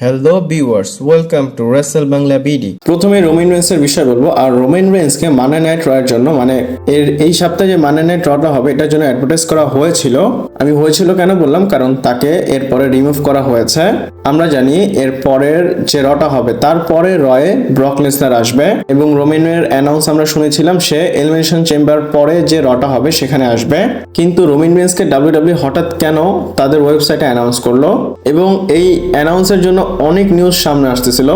Hello viewers welcome to wrestle Bangla BD প্রথমে Roman রেন্সের বিষয় বলব। আর রোমিন রেন্সকে মানে নাইট রয়ের জন্য মানে এর এই সপ্তাহে যে মানে নাইট রটা হবে, এটার জন্য অ্যাডভার্টাইজ করা হয়েছিল। আমি হয়েছিল কেন বললাম? কারণ তাকে এরপরে রিমুভ করা হয়েছে। আমরা জানি এর পরের যে রটা হবে তারপরে রয়ে ব্রক লেসনার আসবে। এবং রোমিনের অ্যানাউন্স আমরা শুনেছিলাম, সে এলিমিনেশন চেম্বার পরে যে রটা হবে, সেখানে আসবে। কিন্তু রোমিন রেন্সকে ডাব্লিউডাব্লিউ হঠাৎ কেন তাদের ওয়েবসাইটে অ্যানাউন্স করল? এবং এই অ্যানাউন্সের জন্য অনেক নিউজ সামনে আসতেছিল।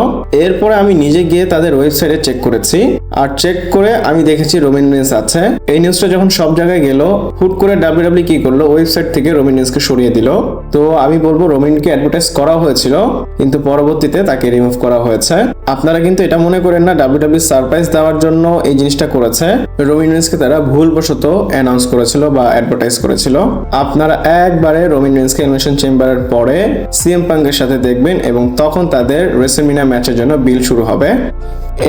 এরপরে আমি নিজে গিয়ে তাদের ওয়েবসাইটে চেক করেছি। আর চেক করে আমি দেখেছি রোমিন রেন্স আছে। এই নিউজটা যখন সব জায়গায় গেল, হুট করে ডাব্লিউডাব্লিউ কি করল? ওয়েবসাইট থেকে রোমিন রেন্সকে সরিয়ে দিল। তো আমি বলব রোমিনকে অ্যাডভার্টাইজ করা হয়েছিল, কিন্তু পরবর্তীতে তাকে রিমুভ করা হয়েছে। আপনারা কিন্তু এটা মনে করেন না ডাব্লিউডাব্লিউ সারপ্রাইজ দেওয়ার জন্য এই জিনিসটা করেছে। রোমিন রেন্সকে তারা ভুলবশত অ্যানাউন্স করেছিল বা অ্যাডভার্টাইজ করেছিল। আপনারা একবারে রোমিন রেন্সকে এলিমিনেশন চেম্বারের পরে সিএম পাঙ্কের সাথে দেখবেন এবং তখন তাদের রেসেলমিনা ম্যাচের জন্য বিল শুরু হবে।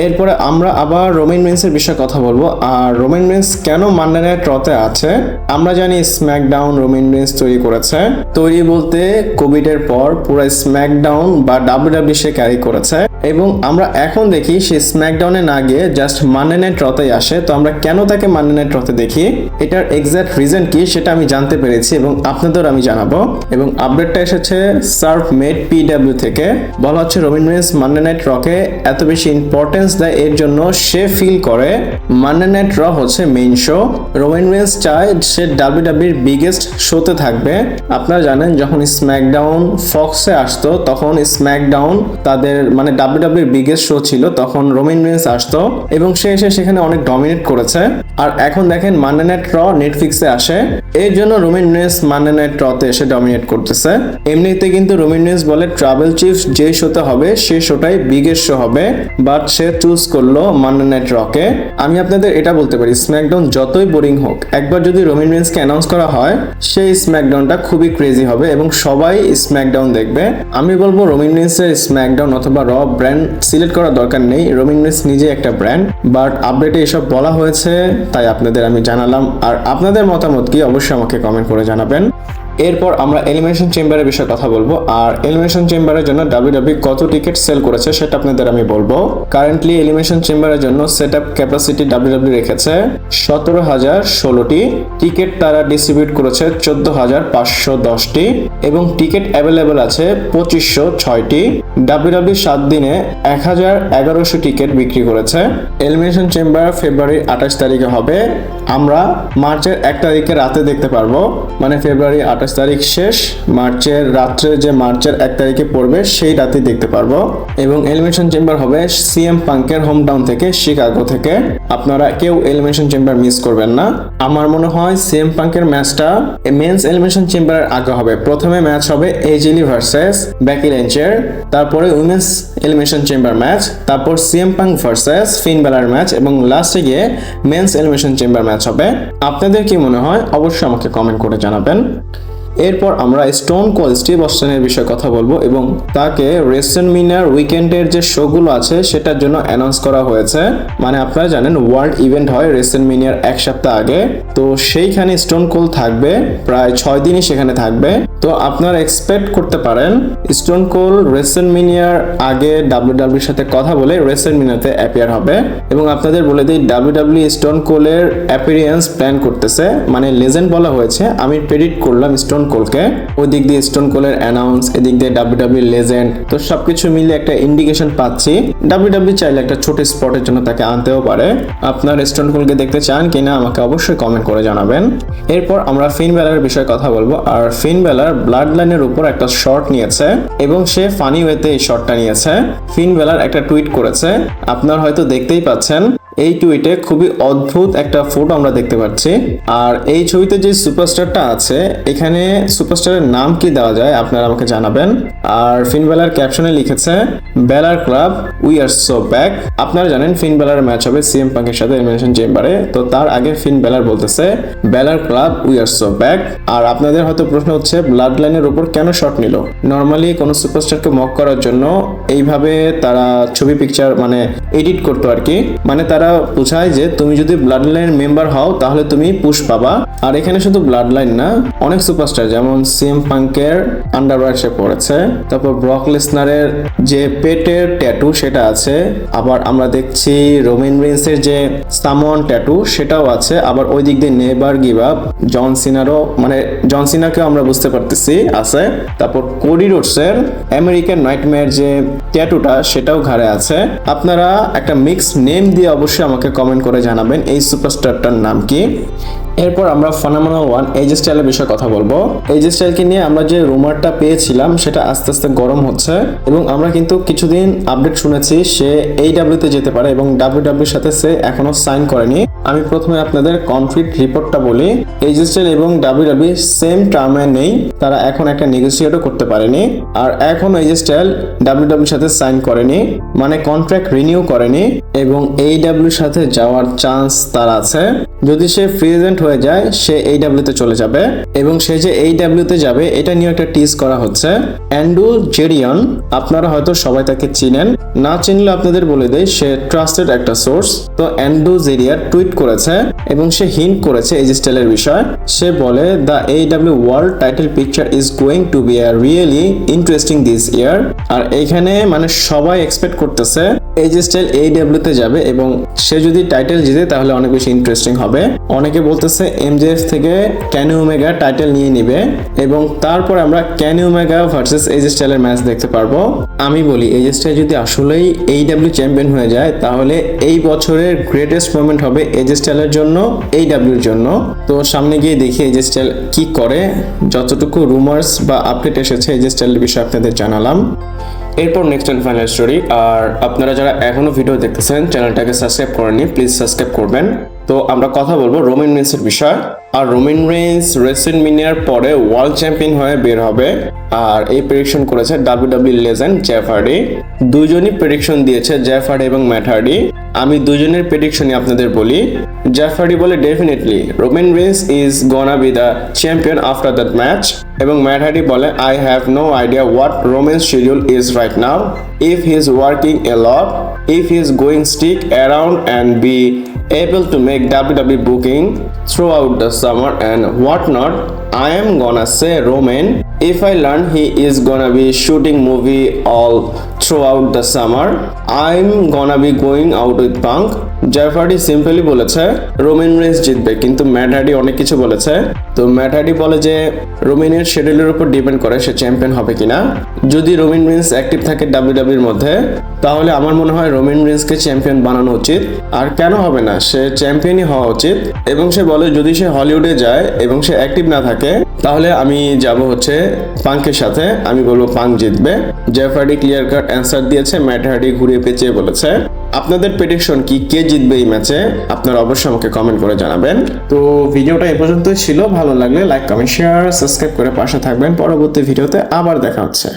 এরপরে আমরা আবার রোমিন রেন্সের বিষয়ে কথা বলব। আর রোমিন রেন্স কেন মান্ডানের ট্রতে আছে? আমরা জানি স্ম্যাকডাউন রোমিন রেন্স তৈরি করেছে। তৈরি বলতে কোভিড এর পর পুরো স্ম্যাকডাউন বা ডাব্লিউডাব্লিউ সে ক্যারি করেছে। এবং আমরা এখন দেখি সে স্ম্যাকডাউনে না গিয়ে জাস্ট মান্ডানের ট্রতেই আসে। তো আমরা কেন তাকে মান্ডানের ট্রতে দেখি? এটার এক্সাক্ট রিজন কি সেটা আমি জানতে পেরেছি এবং আপনাদের আমি জানাব। এবং আপডেটটা এসেছে সার্ফ মেড পিডাব্লিউ থেকে। বলা হচ্ছে রবিন মান্ডে নাইট রকে এত বেশি ইম্পর্টেন্স দেয়, এর জন্য সে ফিল করে। মান্ডে নাইট র হচ্ছে মেইন শো রেন্স চায় সে ডাব্লিউডাব্লিউর বিগেস্ট শোতে থাকবে। আপনারা জানেন, যখন স্ম্যাকডাউন ফক্সে আসতো, তখন স্ম্যাকডাউন তাদের মানে ডাব্লিউডাব্লিউর বিগেস্ট শো ছিল, তখন রোমেন আসতো এবং সে এসে সেখানে অনেক ডমিনেট করেছে। আর এখন দেখেন মান্ডে নাইট র নেটফ্লিক্সে আসে। এর জন্য রোমিন মান্ডে নাইট রতে এসে ডমিনেট করতেছে। এমনিতে কিন্তু রোমিন বলে ট্রাভেল চিফ যে শোতে হবে সেই শোটাই বিগেস্ট শো হবে। বাট সে চুজ করল মান্ডে নাইট রকে আমি আপনাদের এটা বলতে পারি স্ম্যাকডাউন যতই বোরিং হোক, একবার যদি রোমিন রেন্সকে অ্যানাউন্স করা হয়, সেই স্ম্যাকডাউনটা খুবই ক্রেজি হবে এবং সবাই স্ম্যাকডাউন দেখবে। আমি বলব রোমিন রেন্সের স্ম্যাকডাউন অথবা র ব্র্যান্ড সিলেক্ট করার দরকার নেই। রোমিন রেন্স নিজে একটা ব্র্যান্ড বাট আপডেটে এসব বলা হয়েছে, তাই আপনাদের আমি জানালাম। আর আপনাদের মতামত কি, অবশ্যই আমাকে কমেন্ট করে জানাবেন। এরপর আমরা এলিমিনেশন চেম্বারের বিষয়ে কথা বলব। আর এলিমিনেশন চেম্বারের জন্য ডাব্লিউডাব্লিউ কত টিকিট সেল করেছে সেটা আপনাদের আমি বলব। কারেন্টলি এলিমিনেশন চেম্বারের জন্য সেট আপ ক্যাপাসিটি ডাব্লিউডাব্লিউ রেখেছে সতেরো হাজার ষোলোটি। টিকিট তারা ডিস্ট্রিবিউট করেছে চোদ্দ হাজার পাঁচশো দশটি। এবং টিকিট অ্যাভেলেবেল আছে পঁচিশশো ছয়টি। ডাব্লিউডাব্লিউ সাত দিনে এক হাজার এগারোশো টিকিট বিক্রি করেছে। এলিমিনেশন চেম্বার ফেব্রুয়ারির আঠাশ তারিখে হবে। আমরা মার্চের এক তারিখে রাতে দেখতে পারব। মানে ফেব্রুয়ারি আঠাশ তারিখ শেষ, মার্চের রাত্রে যে মার্চের এক তারিখে পড়বে, সেই রাতে দেখতে পারব। এবং এলিমিনেশন চেম্বার হবে সিএম পাঙ্কের হোম টাউন থেকে শিকাগো থেকে। আপনারা কেউ এলিমিনেশন চেম্বার মিস করবেন না। আমার মনে হয় সিএম পাঙ্কের ম্যাচটা মেন্স এলিমিনেশন চেম্বারের আগে হবে। প্রথমে ম্যাচ হবে এজিলি ভার্সেস ব্যাকি লেঞ্চের তারপরে উইমেন্স এলিমিনেশন চেম্বার ম্যাচ তারপর CM Punk versus Finn Balor match এবং লাস্টে গিয়ে মেন্স এলিমিনেশন চেম্বার ম্যাচ হবে। আপনাদের কি মনে হয়? অবশ্যই আমাকে কমেন্ট করে জানাবেন। এরপর আমরা স্টোন কোল স্টিভ অস্টনের বিষয়ে কথা বলব এবং তাকে রেসেন মিনার উইকেন্ডের যে শোগুলো আছে সেটার জন্য অ্যানাউন্স করা হয়েছে। মানে আপনারা জানেন ওয়ার্ল্ড ইভেন্ট হয় রেসেন মিনিয়ার এক সপ্তাহ আগে। তো সেইখানে স্টোন কোল থাকবে, প্রায় ছয় দিনই সেখানে থাকবে। তো আপনারা এক্সপেক্ট করতে পারেন, স্টোন কোল রেসেন মিনিয়ার আগে ডাব্লিউ ডাব্লিউর সাথে কথা বলে রেসেন মিনিয়াতে অ্যাপিয়ার হবে। এবং আপনাদের বলে দিই ডাব্লিউ ডাব্লিউ স্টোন কোলের অ্যাপিরিয়েন্স প্ল্যান করতেছে। মানে লেজেন্ড বলা হয়েছে, আমি প্রেডিক্ট করলাম স্টোন কোলকে ওই দিক দিয়ে স্টোন কোলের অ্যানাউন্স এদিক দিয়ে ডাব্লিউ ডাব্লিউ লেজেন্ড তো সবকিছু মিলে একটা ইন্ডিকেশন পাচ্ছি। ডাব্লিউ ডাব্লিউ চাইলে একটা ছোট স্পটের জন্য তাকে আনতেও পারে। আপনার স্টোন কোলকে দেখতে চান কিনা আমাকে অবশ্যই কমেন্ট করে জানাবেন। এরপর আমরা ফিন বেলার বিষয়ে কথা বলব। আর ফিন বেলার ব্লাড লাইনের উপর একটা শর্ট নিয়েছে এবং সে ফানি ওয়েতে এই শর্টটা নিয়েছে। ফিন বেলার একটা টুইট করেছে। আপনার হয়তো দেখতেই পাচ্ছেন এই টুইটে খুবই অদ্ভুত একটা ফটো আমরা দেখতে পাচ্ছি। আর এই ছবিতে যে সুপারস্টারটা আছে, এখানে সুপারস্টারের নাম কি দেওয়া যায় আপনারা আমাকে জানাবেন। আর ফিনবেলার ক্যাপশনে লিখেছে Balor club we are so back আপনারা জানেন ফিন বেলার ম্যাচ হবে সিএম পাঙ্কের সাথে এলিমিনেশন চেম্বারে তো তার আগে ফিন বেলার বলতেছে Balor club we are so back আর আপনাদের হয়তো প্রশ্ন হচ্ছে ব্লাড লাইনের উপর কেন শট নিল? নর্মালি কোনো সুপারস্টারকে মক করার জন্য এইভাবে তারা ছবি পিকচার মানে এডিট করতো আর কি। মানে তারা দ্বারা বোঝায় যে তুমি যদি ব্লাড লাইনের মেম্বার হও, তাহলে তুমি পুশ পাবা। আর এখানে শুধু ব্লাড লাইন না, অনেক সুপারস্টার যেমন সিএম পাঙ্কের আন্ডারওয়্যার সে পড়েছে। তারপর ব্রক লেসনারের যে পেটের ট্যাটু সেটা আছে। আবার আমরা দেখছি রোমেন রেন্সের যে সামন ট্যাটু সেটাও আছে। আবার ওই দিক দিয়ে নেবার গিভ আপ জন সিনারও মানে জন সিনাকেও আমরা বুঝতে পারতেছি, আছে। তারপর কোডি রোডসের আমেরিকান নাইটমেয়ার যে ট্যাটুটা সেটাও ঘাড়ে আছে। আপনারা একটা মিক্স নেম দিয়ে অবশ্যই আমাকে কমেন্ট করে জানাবেন এই সুপারস্টারটার নাম কি। এরপর আমরা ফনামানাল ওয়ান এজ স্টাইলের বিষয়ে কথা বলব। এইচ স্টাইলকে নিয়ে আমরা যে রুমারটা পেয়েছিলাম, সেটা আস্তে আস্তে গরম হচ্ছে এবং আমরা কিন্তু কিছুদিন আপডেট শুনেছি, সে এই ডাব্লিউতে যেতে পারে এবং ডাব্লিউ ডাব্লিউর সাথে সে এখনও সাইন করেনি। আমি প্রথমে আপনাদের কমপ্লিট রিপোর্টটা বলি। এইচ স্টাইল এবং ডাব্লিউ ডাব্লিউ সেম টার্মে নেই। তারা এখন একটা নেগোসিয়েটও করতে পারেনি। আর এখন এইচ স্টাইল ডাব্লিউ সাথে সাইন করেনি। মানে কন্ট্রাক্ট রিনিউ করেনি। এবং এই ডাব্লিউর সাথে যাওয়ার চান্স তার আছে। যদি সে ফ্রি এজেন্ট হয়ে যায়, সে এই তে চলে যাবে। এবং সে যে এই তে যাবে, এটা নিয়ে একটা টিজ করা হচ্ছে। অ্যান্ডু জেরিয়ন আপনারা হয়তো সবাই তাকে চিনেন। না চিনলে আপনাদের বলে দেয় সে ট্রাস্টেড একটা সোর্স তো অ্যান্ডু জেরিয়ার টুইট করেছে এবং সে হিন্ট করেছে এই স্টাইলের বিষয়, সে বলে দ্য এই W world title picture is going to be a really interesting this year আর এইখানে মানে সবাই এক্সপেক্ট করতেছে, এই যে স্টাইল এই তে যাবে এবং সে যদি টাইটেল জিতে তাহলে অনেক বেশি ইন্টারেস্টিং হবে। অনেকে বলতেছে এমজেএফ থেকে ক্যানি ওমেগা টাইটেল নিয়ে নিবে এবং তারপর আমরা ক্যানি ওমেগা ভার্সেস এই যে স্টাইলের ম্যাচ দেখতে পারব। আমি বলি, এই যে স্টাইল যদি আসলেই এই ডাব্লিউ চ্যাম্পিয়ন হয়ে যায়, তাহলে এই বছরের গ্রেটেস্ট মোমেন্ট হবে এই স্টাইলের জন্য এই ডাব্লিউর জন্য। তো সামনে গিয়ে দেখি এই স্টাইল কি করে। যতটুকু রুমার্স বা আপডেট এসেছে এই স্টাইলের বিষয়ে আপনাদের জানালাম। এরপর নেক্সট অ্যান্ড ফাইনাল স্টোরি আর আপনারা যারা এখনও ভিডিও দেখতেছেন চ্যানেলটাকে সাবস্ক্রাইব করেনি প্লিজ সাবস্ক্রাইব করবেন। তো আমরা কথা বলব রোমেন রেন্সের বিষয়। আর রোমেন রেন্স রেসেন মিনিয়ার পরে ওয়ার্ল্ড চ্যাম্পিয়ন হয়ে বের হবে। আর এই প্রেডিকশন করেছে W W legend Jeff Hardy দুজনই প্রেডিকশন দিয়েছে জ্যাফ হার্ডি এবং ম্যাট হার্ডি আমি দুজনের প্রেডিকশনই আপনাদের বলি। জ্যাফ হার্ডি বলে definitely Roman Reigns is gonna be the champion after that match এবং ম্যাট হার্ডি বলে I have no idea what Roman schedule is right now if he is working a lot if he is going stick around and be able to make WWE booking throughout the summer and whatnot, I am gonna say Roman. If I learn he is gonna be shooting movie all throughout the summer, I'm gonna be going out with Punk. জাফার্ডি simply বলেছে Roman Reigns জিতবে। কিন্তু mat অনেক কিছু বলেছে। তো mat বলে যে রোমেনের শিডিউলের উপর ডিপেন্ড করে সে চ্যাম্পিয়ন হবে কিনা। যদি রোমেন রেন্স অ্যাক্টিভ থাকে ডাব্লিউডাব্লিউর মধ্যে তাহলে আমার মনে হয় রোমেন রেন্সকে চ্যাম্পিয়ন বানানো উচিত। আর কেন হবে না সে চ্যাম্পিয়নই হওয়া উচিত এবং সে বলে যদি সে হলিউডে যায় এবং সে অ্যাক্টিভ না থাকে, তাহলে আমি যাব হচ্ছে পাঙ্কের সাথে। আমি বলব পাঙ্ক জিতবে। Jeff Hardy clear cut answer দিয়েছে, ম্যাট হার্ডি ঘুরিয়ে পেঁচিয়ে বলেছে। আপনাদের প্রেডিকশন কি? কে জিতবে এই ম্যাচে আপনারা অবশ্যই আমাকে কমেন্ট করে জানাবেন। তো ভিডিওটা এ পর্যন্তই ছিল। ভালো লাগলে লাইক কমেন্ট শেয়ার সাবস্ক্রাইব করে পাশে থাকবেন। পরবর্তী ভিডিওতে আবার দেখা হচ্ছে।